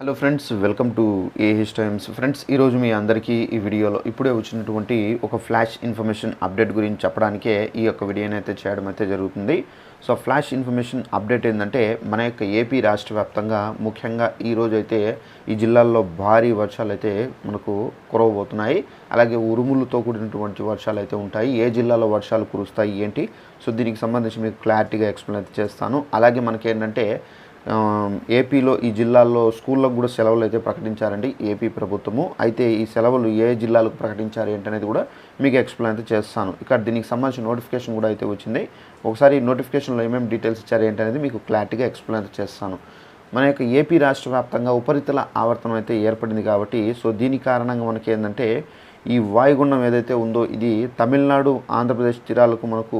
Hello friends welcome to AH Times friends ఈరోజు మీ అందరికీ ఈ వీడియోలో ఇప్పుడే వచ్చినటువంటి ఒక ఫ్లాష్ ఇన్ఫర్మేషన్ అప్డేట్ గురించి చెప్పడానికే ఈ యొక్క వీడియోని అయితే చేయడం అయితే జరుగుతుంది. సో ఫ్లాష్ ఇన్ఫర్మేషన్ అప్డేట్ ఏంటంటే మన యొక్క ఏపీ రాష్ట్ర వ్యాప్తంగా ముఖ్యంగా ఈ రోజు అయితే ఈ జిల్లాల్లో భారీ వర్షాలు అయితే మనకు కురవబోతున్నాయి. అలాగే ఉరుములతో కూడినటువంటి వర్షాలు అయితే ఉంటాయి. ఏ జిల్లాలో వర్షాలు కురుస్తాయి ఏంటి? సో దీనికి సంబంధించి మీకు క్లారిటీగా ఎక్స్ప్లెయిన్ అయితే చేస్తాను. అలాగే మనకేంటంటే ఏపీలో ఈ జిల్లాల్లో స్కూళ్ళకు కూడా సెలవులు అయితే ప్రకటించారండి ఏపీ ప్రభుత్వము. అయితే ఈ సెలవులు ఏ జిల్లాలకు ప్రకటించారు ఏంటనేది కూడా మీకు ఎక్స్ప్లెయిన్ అయితే చేస్తాను. ఇక్కడ దీనికి సంబంధించిన నోటిఫికేషన్ కూడా అయితే వచ్చింది. ఒకసారి నోటిఫికేషన్లో ఏమేమి డీటెయిల్స్ ఇచ్చారు ఏంటనేది మీకు క్లారిటీగా ఎక్స్ప్లెయిన్ అయితే చేస్తాను. మన యొక్క ఏపీ రాష్ట్ర వ్యాప్తంగా ఉపరితల ఆవర్తనం అయితే ఏర్పడింది కాబట్టి సో దీని కారణంగా మనకి ఏంటంటే ఈ వాయుగుండం ఏదైతే ఉందో ఇది తమిళనాడు ఆంధ్రప్రదేశ్ తీరాలకు మనకు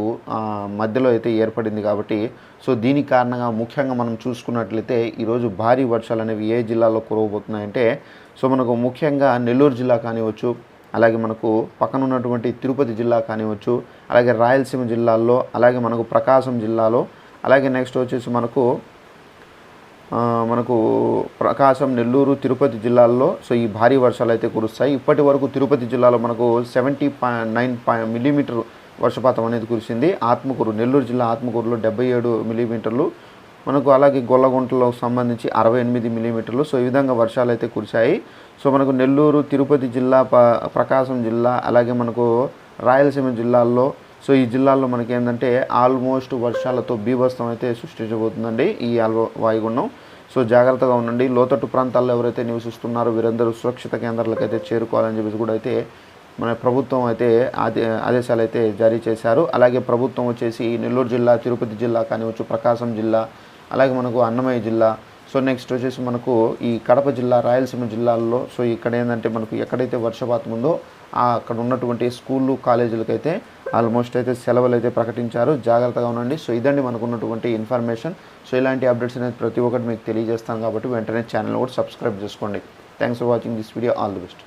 మధ్యలో అయితే ఏర్పడింది కాబట్టి సో దీని కారణంగా ముఖ్యంగా మనం చూసుకున్నట్లయితే ఈరోజు భారీ వర్షాలు అనేవి ఏ జిల్లాలో కురవబోతున్నాయంటే సో మనకు ముఖ్యంగా నెల్లూరు జిల్లా కానివచ్చు అలాగే మనకు పక్కన ఉన్నటువంటి తిరుపతి జిల్లా కానివచ్చు అలాగే రాయలసీమ జిల్లాల్లో అలాగే మనకు ప్రకాశం జిల్లాలో అలాగే నెక్స్ట్ వచ్చేసి మనకు మనకు ప్రకాశం నెల్లూరు తిరుపతి జిల్లాల్లో సో ఈ భారీ వర్షాలు అయితే కురుస్తాయి. ఇప్పటి వరకు తిరుపతి జిల్లాలో మనకు seventy point nine point millimetre వర్షపాతం అనేది కురిసింది. ఆత్మకూరు నెల్లూరు జిల్లా ఆత్మకూరులో డెబ్బై ఏడు మిల్లీమీటర్లు మనకు అలాగే గొల్లగుంటలకు సంబంధించి అరవై ఎనిమిది మిల్లీమీటర్లు. సో ఈ విధంగా వర్షాలు అయితే కురిశాయి. సో మనకు నెల్లూరు తిరుపతి జిల్లా ప ప్రకాశం జిల్లా అలాగే మనకు రాయలసీమ జిల్లాల్లో సో ఈ జిల్లాల్లో మనకి ఏంటంటే ఆల్మోస్ట్ వర్షాలతో బీభత్సం అయితే సృష్టించబోతుందండి ఈ అల్వ వాయుగుండం. సో జాగ్రత్తగా ఉండండి. లోతట్టు ప్రాంతాల్లో ఎవరైతే నివసిస్తున్నారో వీరందరూ సురక్షిత కేంద్రాలకు అయితే చేరుకోవాలని చెప్పేసి కూడా అయితే మన ప్రభుత్వం అయితే ఆదే ఆదేశాలు అయితే జారీ చేశారు. అలాగే ప్రభుత్వం వచ్చేసి నెల్లూరు జిల్లా తిరుపతి జిల్లా కానివచ్చు ప్రకాశం జిల్లా అలాగే మనకు అన్నమయ్య జిల్లా సో నెక్స్ట్ వచ్చేసి మనకు ఈ కడప జిల్లా రాయలసీమ జిల్లాల్లో సో ఇక్కడ ఏంటంటే మనకు ఎక్కడైతే వర్షపాతం ఉందో అక్కడ ఉన్నటువంటి స్కూళ్ళు కాలేజీలకు అయితే ఆల్మోస్ట్ అయితే సెలవులు అయితే ప్రకటించారు. జాగ్రత్తగా ఉండండి. సో ఇదండి మనకు ఉన్నటువంటి ఇన్ఫర్మేషన్. సో ఇలాంటి అప్డేట్స్ అనేది ప్రతి ఒక్కటి మీకు తెలియజేస్తాను కాబట్టి వెంటనే ఛానల్ కూడా సబ్స్క్రైబ్ చేసుకోండి. Thanks for watching this video. All the best.